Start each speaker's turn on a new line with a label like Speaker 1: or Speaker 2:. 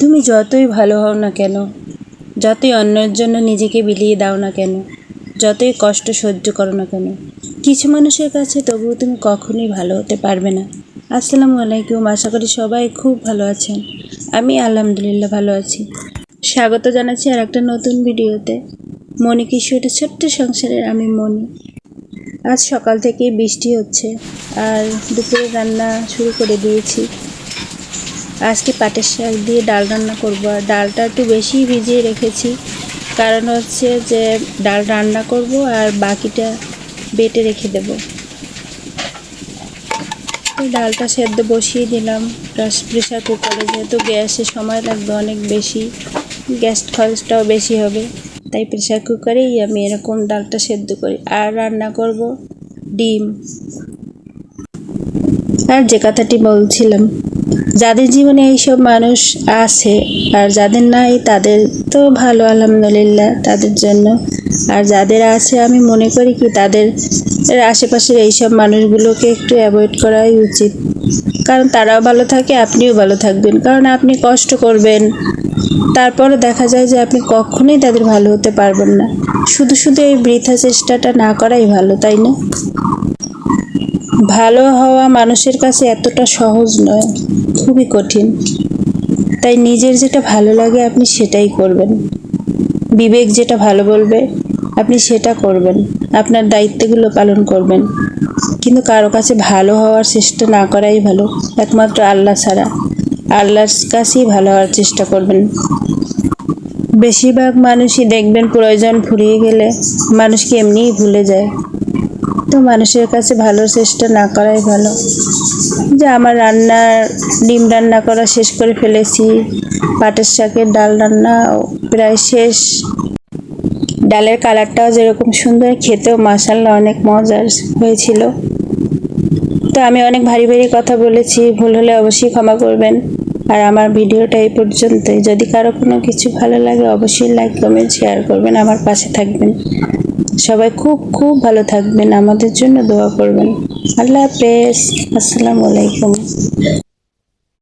Speaker 1: তুমি যতই ভালো হও না কেন, যতই অন্যের জন্য নিজেকে বিলিয়ে দাও না কেন, যতই কষ্ট সহ্য করো না কেন, কিছু মানুষের কাছে তবুও তুমি কখনোই ভালো হতে পারবে না। আসসালামু আলাইকুম, আশা করি সবাই খুব ভালো আছেন। আমি আলহামদুলিল্লাহ ভালো আছি। স্বাগত জানাচ্ছি আর একটা নতুন ভিডিওতে। মনি কিশোরের ছোট্ট সংসারের আমি মনি। আজ সকাল থেকে বৃষ্টি হচ্ছে, আর দুপুরে রান্না শুরু করে দিয়েছি। আজকে পাটের শাক দিয়ে ডাল রান্না করব। আর ডালটা একটু বেশি ভিজিয়ে রেখেছি। কারণ হচ্ছে যে, ডাল রান্না করব আর বাকিটা বেটে রেখে দেব। ডালটা সেদ্ধ বসিয়ে দিলাম। প্রেশার কুকারে যেহেতু গ্যাসে সময় লাগবে অনেক বেশি, গ্যাস খরচটাও বেশি হবে। তাই প্রেশার কুকারেই আমি এরকম ডালটা সেদ্ধ করি। আর রান্না করব ডিম। আর যে কথাটি বলছিলাম যাদের জীবনে এইসব মানুষ আছে আর যাদের নাই তাদের তো ভালো, আলহামদুলিল্লাহ, তাদের জন্য। আর যাদের আছে, আমি মনে করি কি তাদের আশেপাশের এইসব মানুষগুলোকে একটু অ্যাভয়েড করাই উচিত। কারণ তারাও ভালো থাকে, আপনিও ভালো থাকবেন। কারণ আপনি কষ্ট করবেন তারপরে দেখা যায় যে আপনি কখনোই তাদের ভালো হতে পারবেন না। শুধু শুধু এই বৃথা চেষ্টাটা না করাই ভালো, তাই না? ভালো হওয়া মানুষের কাছে এতটা সহজ নয়, খুবই কঠিন। তাই নিজের যেটা ভালো লাগে আপনি সেটাই করবেন। বিবেক যেটা ভালো বলবে, আপনি সেটা করবেন। আপনার দায়িত্বগুলো পালন করবেন। কিন্তু কারও কাছে ভালো হওয়ার চেষ্টা না করাই ভালো। একমাত্র আল্লাহ ছাড়া। আল্লাহর কাছেই ভালো হওয়ার চেষ্টা করবেন। বেশিরভাগ মানুষই দেখবেন প্রয়োজন ফুরিয়ে গেলে মানুষকে এমনিই ভুলে যায়। তো মানুষের কাছে ভালো চেষ্টা না করাই ভালো। যে আমার রান্নার ডিম রান্না করা শেষ করে ফেলেছি, পাটের শাকের ডাল রান্না প্রায় শেষ। ডালের কালারটাও যেরকম সুন্দর, খেতেও মাসাল্লা অনেক মজার হয়েছিল। তো আমি অনেক ভারী ভারী কথা বলেছি, ভুল হলে অবশ্যই ক্ষমা করবেন। আর আমার ভিডিওটা এই পর্যন্তই। যদি কারও কোনো কিছু ভালো লাগে, অবশ্যই লাইক কমেন্ট শেয়ার করবেন। আমার পাশে থাকবেন। সবাই খুব খুব ভালো থাকবেন। আমাদের জন্য দোয়া করবেন। আল্লাহ হাফেজ। আসসালামু আলাইকুম।